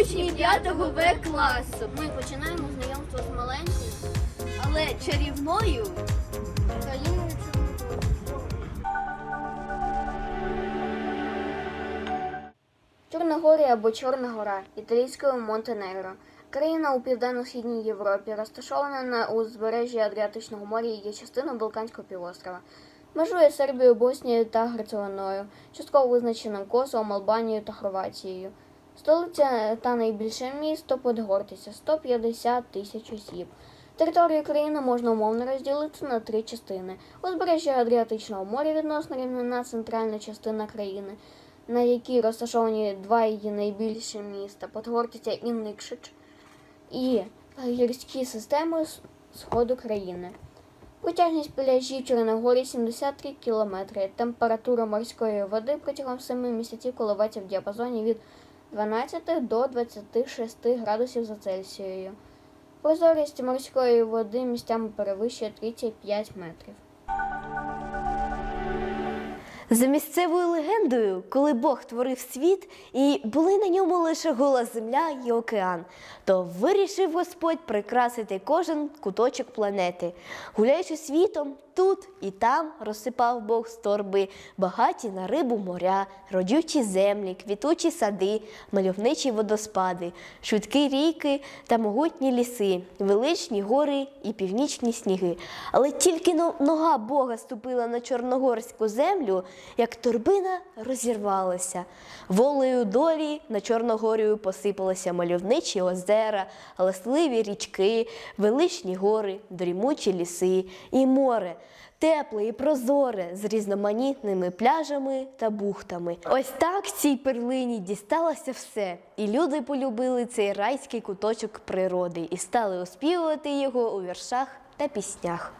учні 5 В класу, Ми починаємо знайомство з маленькою але чарівною. країною Чорногорія або Чорна гора італійською Монтенегро. Країна у південно-східній Європі, розташована на узбережжі Адріатичного моря і є частиною Балканського півострова. Межує Сербією, Боснією та Герцеговиною, частково визначеним Косовом, Албанією та Хорватією. Столиця та найбільше місто Подгортиця 150 тисяч осіб. Територію країни можна умовно розділити на три частини: узбережжя Адріатичного моря відносно рівнина центральна частина країни, на якій розташовані два її найбільші міста Подгортиця і Никшич, і гірські системи сходу країни. Протяжність пляжів Чорногорії 73 км. Температура морської води протягом 7 місяців коливається в діапазоні від 12 до 26 градусів за Цельсією. Прозорість морської води місцями перевищує 35 метрів. За місцевою легендою, коли Бог творив світ, і були на ньому лише гола земля і океан, то вирішив Господь прикрасити кожен куточок планети. Гуляючи світом, тут і там розсипав Бог з торби багаті на рибу моря, родючі землі, квітучі сади, мальовничі водоспади, швидкі ріки та могутні ліси, величні гори і північні сніги. Але тільки нога Бога ступила на чорногорську землю, як торбина розірвалася. Волею долі на Чорногорію посипалися мальовничі озера, галасливі річки, величні гори, дрімучі ліси і море. Тепле і прозоре з різноманітними пляжами та бухтами. Ось так цій перлині дісталося все, і люди полюбили цей райський куточок природи і стали оспівувати його у віршах та піснях.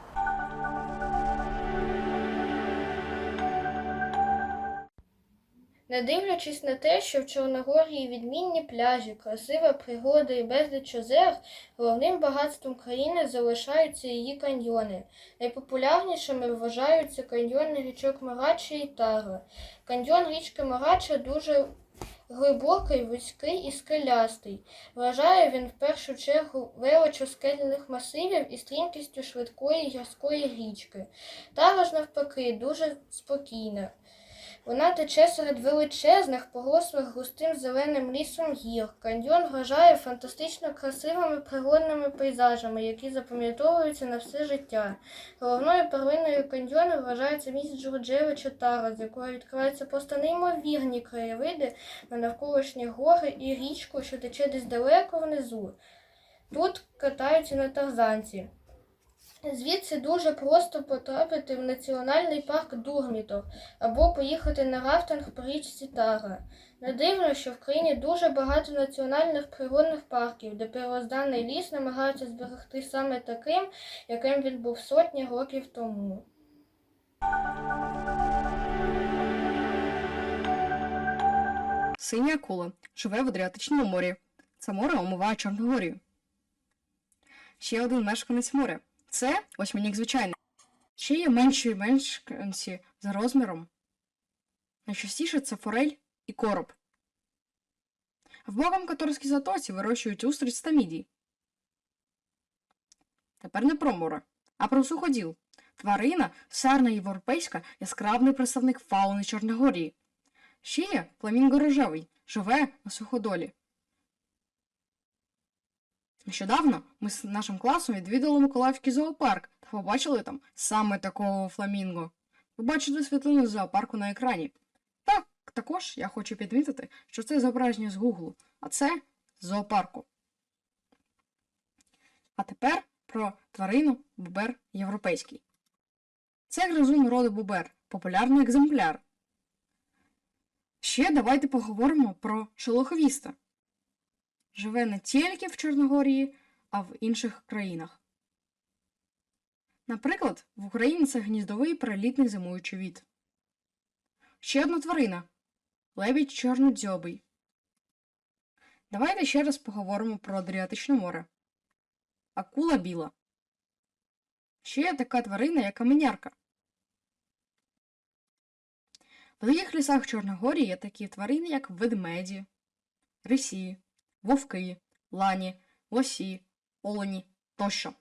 Не дивлячись на те, що в Чорногорії відмінні пляжі, красива природа і безліч озер, головним багатством країни залишаються її каньйони. Найпопулярнішими вважаються каньйони річок Марача і Тара. Каньйон річки Марача дуже глибокий, вузький і скелястий. Вражає він в першу чергу величу скельних масивів і стрімкістю швидкої гірської річки. Тара ж навпаки дуже спокійна. Вона тече серед величезних, порослих густим зеленим лісом гір. Каньйон вражає фантастично красивими природними пейзажами, які запам'ятовуються на все життя. Головною перлиною каньйону вважається міст Джорджевича Тара, з якої відкриваються просто неймовірні краєвиди на навколишні гори і річку, що тече десь далеко внизу. Тут катаються на тарзанці. Звідси дуже просто потрапити в національний парк Дурмітов або поїхати на рафтинг по річці Тара. Не дивно, що в країні дуже багато національних природних парків, де первозданний ліс намагаються зберегти саме таким, яким він був сотні років тому. Синя акула живе в Адріатичному морі. Це море омиває Чорногорію. Ще один мешканець моря. Це восьминік звичайний. Ще є менші мешканці за розміром. Найчастіше це форель і короб. В Богом-Каторській затоці вирощують устриць та мідій. Тепер не про море, а про суходіл. Тварина сарна європейська яскравий представник фауни Чорногорії. Ще є фламінго рожевий, живе на суходолі. Нещодавно ми з нашим класом відвідали Миколаївський зоопарк та побачили там саме такого фламінго. Ви бачите світлину з зоопарку на екрані. Так, також я хочу підмітити, що це зображення з Гуглу, а це з зоопарку. А тепер про тварину бубер європейський. Це гризун роду бубер, популярний екземпляр. Ще давайте поговоримо про шелоховіста. Живе не тільки в Чорногорії, а в інших країнах. Наприклад, в Україні це гніздовий перелітний зимуючий від. Ще одна тварина лебідь чорнодзьобий. Давайте ще раз поговоримо про Адріатичне море. Акула біла. Ще є така тварина, як каменярка. В великих лісах Чорногорії є такі тварини, як ведмеді, рисі, вовки, лані, лосі, олені тощо.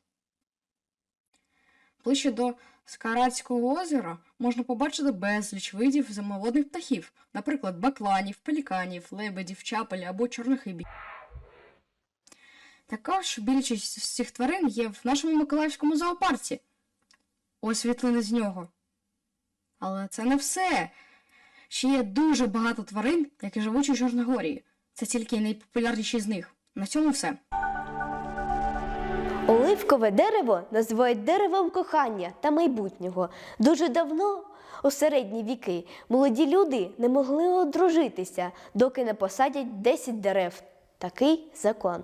Ближче до Скаратського озера можна побачити безліч видів земноводних птахів, наприклад, бакланів, пеліканів, лебедів, чапель або чорнохибі. Також більшість з цих тварин є в нашому Миколаївському зоопарці. Ось з нього. Але це не все. Ще є дуже багато тварин, які живуть у Чорногорії. Це тільки найпопулярніші з них. На цьому все. Оливкове дерево називають деревом кохання та майбутнього. Дуже давно, у середні віки, молоді люди не могли одружитися, доки не посадять 10 дерев. Такий закон.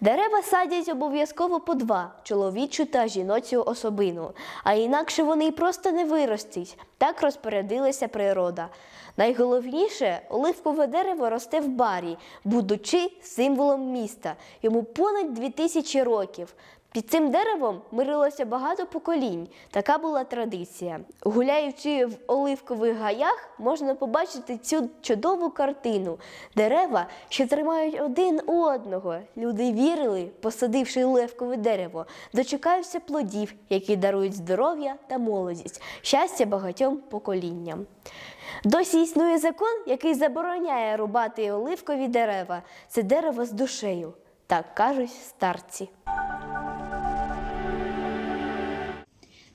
Дерева садять обов'язково по два чоловічу та жіночу особину, а інакше вони й просто не виростуть. Так розпорядилася природа. Найголовніше, оливкове дерево росте в барі, будучи символом міста. Йому понад 2000 років. Під цим деревом мирилося багато поколінь. Така була традиція. Гуляючи в оливкових гаях, можна побачити цю чудову картину. Дерева, що тримають один одного. Люди вірили, посадивши оливкове дерево, дочекаються плодів, які дарують здоров'я та молодість, щастя багатьом поколінням. Досі існує закон, який забороняє рубати оливкові дерева. Це дерево з душею. Так кажуть старці.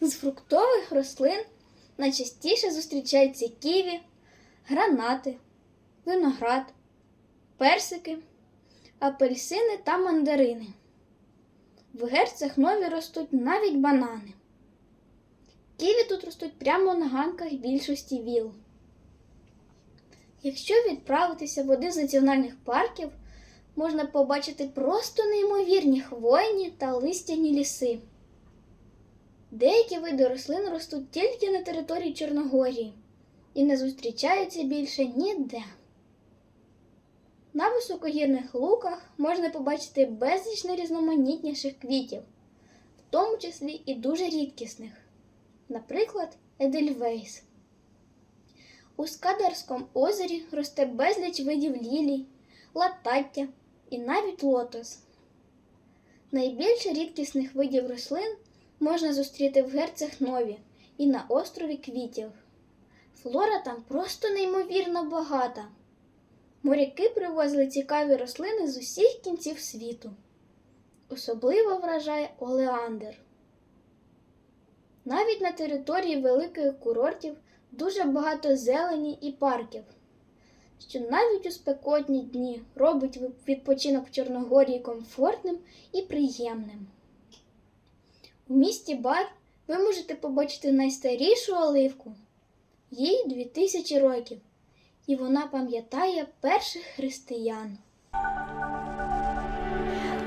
З фруктових рослин найчастіше зустрічаються ківі, гранати, виноград, персики, апельсини та мандарини. В герцях нові ростуть навіть банани. Ківі тут ростуть прямо на ганках більшості віл. Якщо відправитися в один з національних парків, можна побачити просто неймовірні хвойні та листяні ліси. Деякі види рослин ростуть тільки на території Чорногорії і не зустрічаються більше ніде. На високогірних луках можна побачити безліч найрізноманітніших квітів, в тому числі і дуже рідкісних, наприклад, Едельвейс. У Скадарському озері росте безліч видів лілій, латаття і навіть лотос. Найбільше рідкісних видів рослин можна зустріти в герцях Нові і на острові Квітів. Флора там просто неймовірно багата. Моряки привозили цікаві рослини з усіх кінців світу. Особливо вражає олеандр. Навіть на території великих курортів дуже багато зелені і парків, що навіть у спекотні дні робить відпочинок в Чорногорії комфортним і приємним. У місті Бар ви можете побачити найстарішу оливку. Їй 2000 років, і вона пам'ятає перших християн.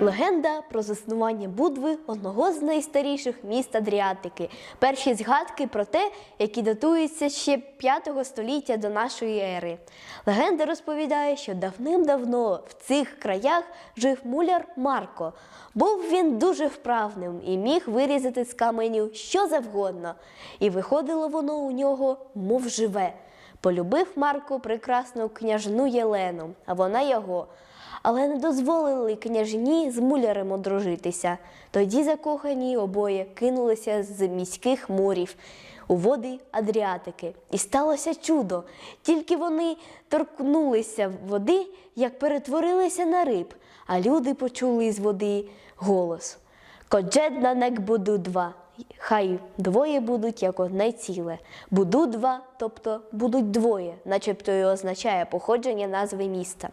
Легенда про заснування Будви одного з найстаріших міст Адріатики. Перші згадки про те, які датуються ще 5 століття до нашої ери. Легенда розповідає, що давним-давно в цих краях жив муляр Марко. Був він дуже вправним і міг вирізати з каменю що завгодно. І виходило воно у нього, мов живе. Полюбив Марко прекрасну княжну Єлену, а вона його але не дозволили княжні з мулярем одружитися. Тоді закохані обоє кинулися з міських морів у води Адріатики. І сталося чудо. Тільки вони торкнулися води, як перетворилися на риб, а люди почули із води голос. Коджедна нек буду два. Хай двоє будуть як одне ціле. Буду два, тобто будуть двоє, начебто і означає походження назви міста.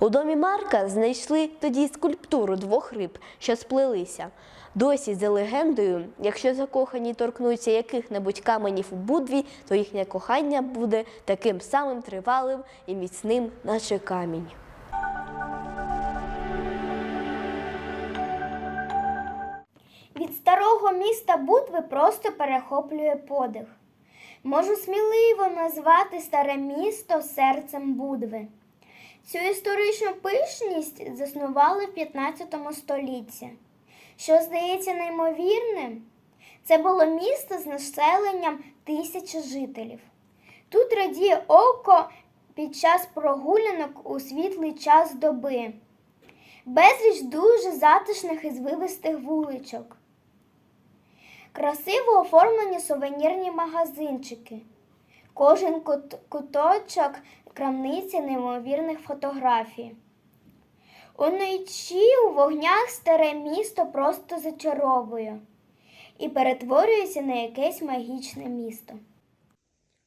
У домі Марка знайшли тоді скульптуру двох риб, що сплелися. Досі за легендою, якщо закохані торкнуться яких-небудь каменів у будві, то їхнє кохання буде таким самим тривалим і міцним, наче камінь. Старого міста Будви просто перехоплює подих. Можу сміливо назвати старе місто серцем Будви. Цю історичну пишність заснували в 15 столітті. Що здається неймовірним, це було місто з населенням тисячі жителів. Тут радіє око під час прогулянок у світлий час доби. безліч дуже затишних і звивистих вуличок. Красиво оформлені сувенірні магазинчики. Кожен кут- куточок крамниці неймовірних фотографій. Уночі у вогнях старе місто просто зачаровує і перетворюється на якесь магічне місто.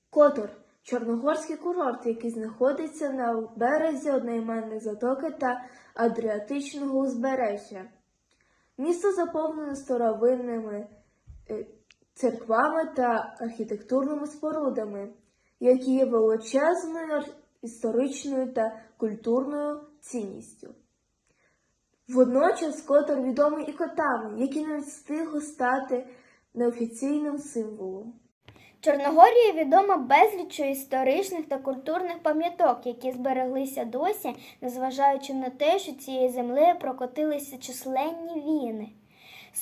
Котор чорногорський курорт, який знаходиться на березі одноіменної затоки та Адріатичного узбережжя. Місто заповнене старовинними церквами та архітектурними спорудами, які є величезною історичною та культурною цінністю. Водночас Котор відомий і котами, які не встигли стати неофіційним символом. Чорногорія відома безліччю історичних та культурних пам'яток, які збереглися досі, незважаючи на те, що цією землею прокотилися численні війни.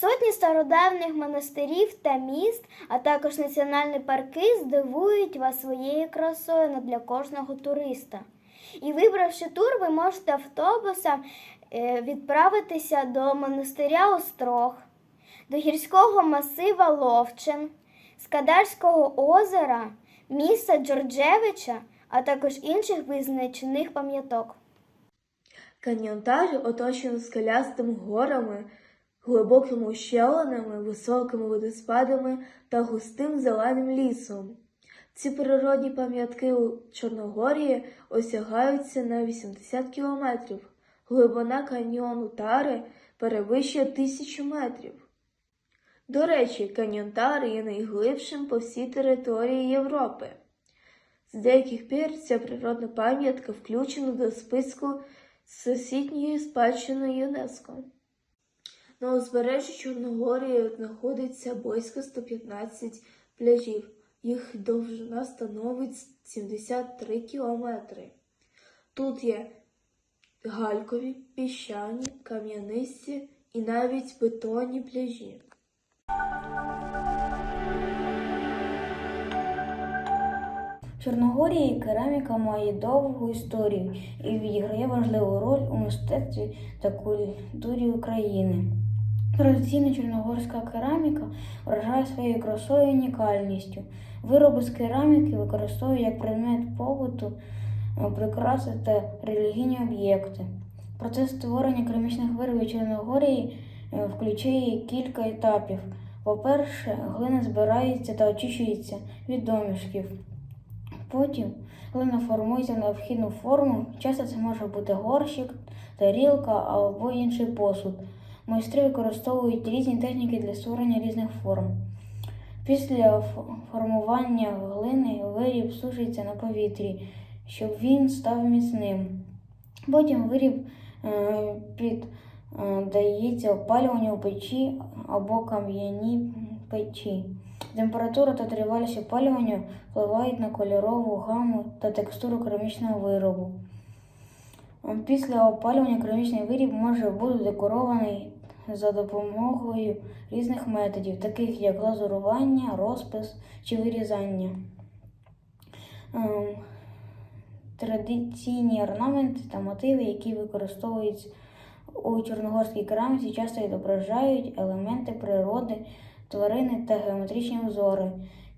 Сотні стародавніх монастирів та міст, а також національні парки здивують вас своєю красою не для кожного туриста. І вибравши тур, ви можете автобусом е, відправитися до монастиря Острог, до гірського масива Ловчин, Скадарського озера, міста Джорджевича, а також інших визначених пам'яток. Каньйонтарі оточені скелястими горами, глибокими ущелинами, високими водоспадами та густим зеленим лісом. Ці природні пам'ятки у Чорногорії осягаються на 80 кілометрів. Глибина каньйону Тари перевищує тисячу метрів. До речі, каньйон Тари є найглибшим по всій території Європи. З деяких пір ця природна пам'ятка включена до списку всесвітньої спадщини ЮНЕСКО. На узбережжі Чорногорії знаходиться близько 115 пляжів. Їх довжина становить 73 кілометри. Тут є галькові, піщані, кам'янисті і навіть бетонні пляжі. Чорногорії кераміка має довгу історію і відіграє важливу роль у мистецтві та культурі України. Традиційна чорногорська кераміка вражає своєю красою і унікальністю. Вироби з кераміки використовують як предмет побуту, е, прикраси та релігійні об'єкти. Процес створення керамічних виробів Чорногорії е, включає кілька етапів. По-перше, глина збирається та очищується від домішків. Потім глина формується необхідну форму. Часто це може бути горщик, тарілка або інший посуд. Майстри використовують різні техніки для створення різних форм. Після формування глини виріб сушиться на повітрі, щоб він став міцним. Потім виріб е, піддається опалюванню у печі або кам'яній печі. Температура та тривалість опалювання впливають на кольорову гаму та текстуру керамічного виробу. Після опалювання керамічний виріб може бути декорований за допомогою різних методів, таких як глазурування, розпис чи вирізання. Ем, Традиційні орнаменти та мотиви, які використовуються у чорногорській кераміці, часто відображають елементи природи, тварини та геометричні узори.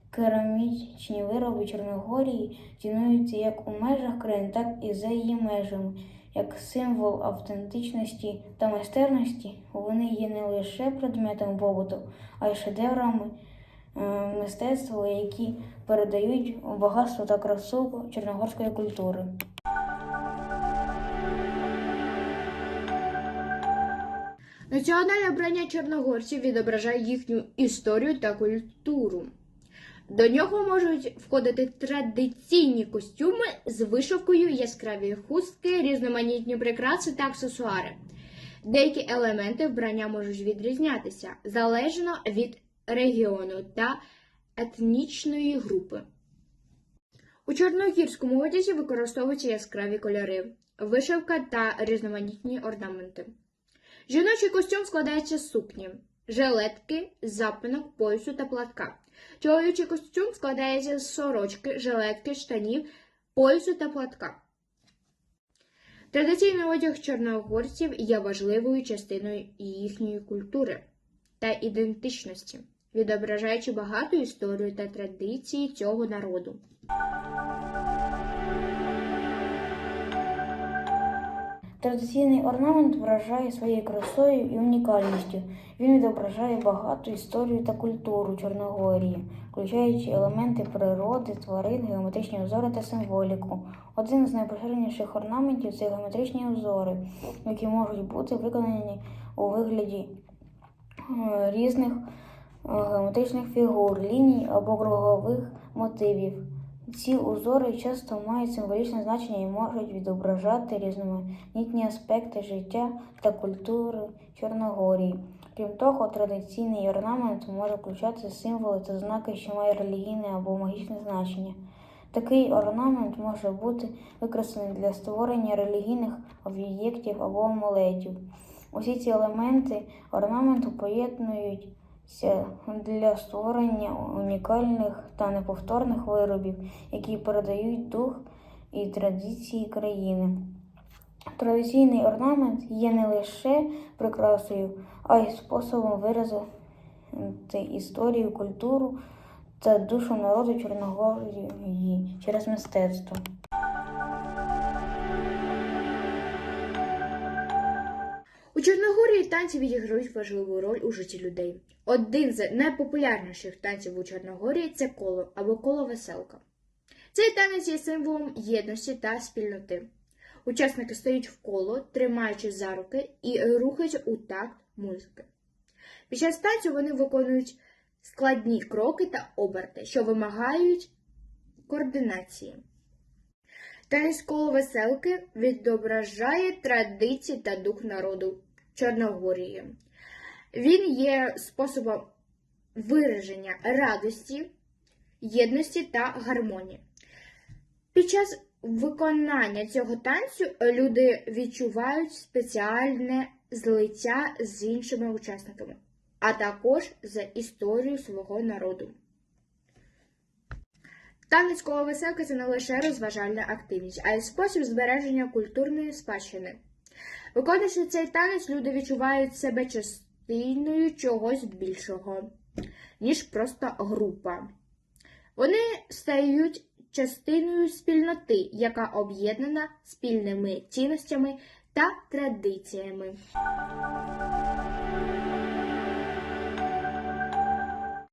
Керамічні вироби Чорногорії цінуються як у межах країн, так і за її межами. Як символ автентичності та майстерності, вони є не лише предметом побуту, а й шедеврами е, мистецтва, які передають багатство та красу чорногорської культури. Національне вбрання чорногорців відображає їхню історію та культуру. До нього можуть входити традиційні костюми з вишивкою, яскраві хустки, різноманітні прикраси та аксесуари. Деякі елементи вбрання можуть відрізнятися залежно від регіону та етнічної групи. У чорногірському одязі використовуються яскраві кольори, вишивка та різноманітні орнаменти. Жіночий костюм складається з сукні, жилетки, запинок, поясу та платка. Чоловічий костюм складається з сорочки, жилетки, штанів, поясу та платка. Традиційний одяг чорногорців є важливою частиною їхньої культури та ідентичності, відображаючи багату історію та традиції цього народу. Традиційний орнамент вражає своєю красою і унікальністю. Він відображає багату історію та культуру Чорногорії, включаючи елементи природи, тварин, геометричні узори та символіку. Один з найпоширеніших орнаментів це геометричні узори, які можуть бути виконані у вигляді е, різних е, геометричних фігур, ліній або кругових мотивів. Ці узори часто мають символічне значення і можуть відображати різноманітні аспекти життя та культури Чорногорії. Крім того, традиційний орнамент може включати символи та знаки, що мають релігійне або магічне значення. Такий орнамент може бути використаний для створення релігійних об'єктів або амулетів. Усі ці елементи орнаменту поєднуються для створення унікальних та неповторних виробів, які передають дух і традиції країни. Традиційний орнамент є не лише прикрасою, а й способом виразити історію, культуру та душу народу Чорногорії через мистецтво. У Чорногорії танці відіграють важливу роль у житті людей. Один з найпопулярніших танців у Чорногорії це коло або коло веселка. Цей танець є символом єдності та спільноти. Учасники стоять в коло, тримаючи за руки і рухаються у такт музики. Під час танцю вони виконують складні кроки та оберти, що вимагають координації. Танець коло веселки відображає традиції та дух народу Чорногорії. Він є способом вираження радості, єдності та гармонії. Під час виконання цього танцю люди відчувають спеціальне злиття з іншими учасниками, а також з історією свого народу. Танець коло це не лише розважальна активність, а й спосіб збереження культурної спадщини. Виконуючи цей танець, люди відчувають себе частиною чогось більшого, ніж просто група. Вони стають частиною спільноти, яка об'єднана спільними цінностями та традиціями.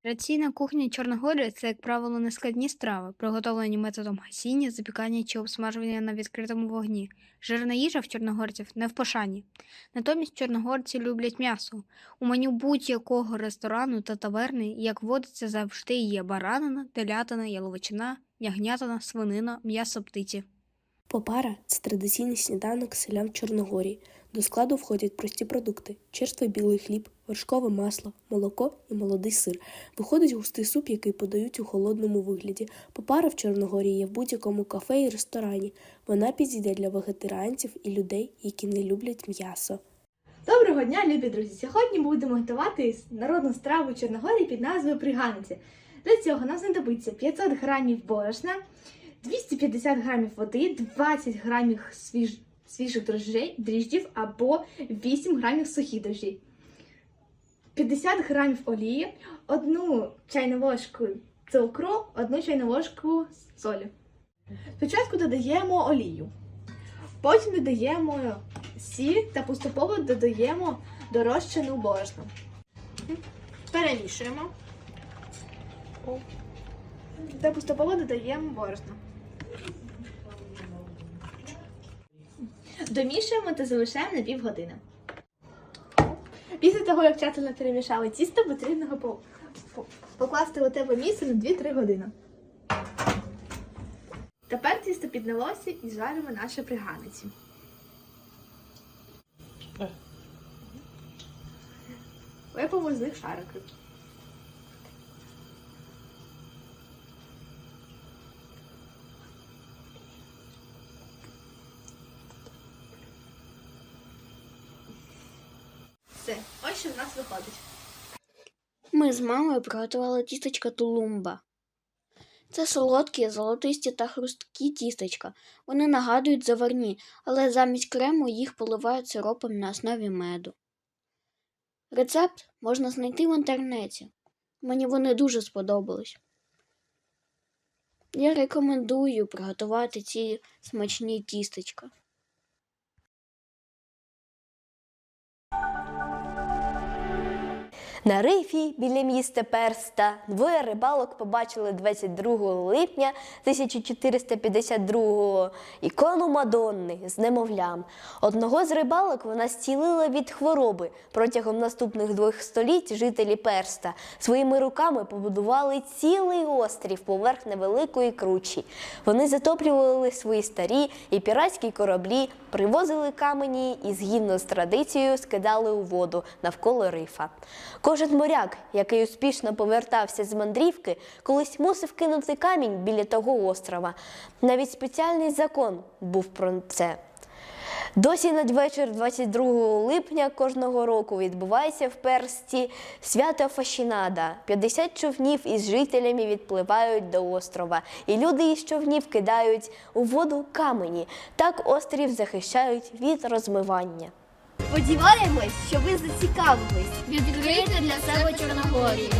Традиційна кухня Чорногорії це, як правило, нескладні страви, приготовлені методом гасіння, запікання чи обсмажування на відкритому вогні. Жирна їжа в чорногорців не в пошані. Натомість чорногорці люблять м'ясо. У меню будь-якого ресторану та таверни, як водиться, завжди є баранина, телятина, яловичина, ягнятина, свинина, м'ясо птиці. Попара це традиційний сніданок селян Чорногорії. До складу входять прості продукти: черствий білий хліб, вершкове масло, молоко і молодий сир. Виходить густий суп, який подають у холодному вигляді. Попара в Чорногорії є в будь-якому кафе і ресторані. Вона підійде для вегетаріанців і людей, які не люблять м'ясо. Доброго дня, любі друзі! Сьогодні будемо готувати народну страву Чорногорії під назвою Приганці. Для цього нам знадобиться 500 грамів борошна, 250 грамів води, 20 грамів свіж... свіжих дріжджів або 8 грамів сухих дрожжей, 50 грамів олії, 1 чайну ложку цукру, 1 чайну ложку солі. Спочатку додаємо олію, потім додаємо сіль та поступово додаємо дорощену борошно. Перемішуємо. Та поступово додаємо борошно. Домішуємо та залишаємо на півгодини. Після того, як тщательно перемішали тісто, потрібно його по- по- покласти у тепле місце на 2-3 години. Тепер тісто піднялося і зваримо наші приганиці. Лепимо з них шарики. Все, ось що в нас виходить. Ми з мамою приготували тістечка тулумба. Це солодкі, золотисті та хрусткі тістечка. Вони нагадують заварні, але замість крему їх поливають сиропом на основі меду. Рецепт можна знайти в інтернеті. Мені вони дуже сподобались. Я рекомендую приготувати ці смачні тістечка. На рифі біля міста Перста двоє рибалок побачили 22 липня 1452-го ікону Мадонни з немовлям. Одного з рибалок вона зцілила від хвороби. Протягом наступних двох століть жителі Перста своїми руками побудували цілий острів поверх невеликої кручі. Вони затоплювали свої старі і піратські кораблі, привозили камені і згідно з традицією скидали у воду навколо рифа. Кожен моряк, який успішно повертався з мандрівки, колись мусив кинути камінь біля того острова. Навіть спеціальний закон був про це. Досі надвечір 22 липня кожного року відбувається в Персті свято Фашінада. 50 човнів із жителями відпливають до острова, і люди із човнів кидають у воду камені. Так острів захищають від розмивання. Сподіваємось, що ви зацікавились. Відкрийте для себе Чорногорію.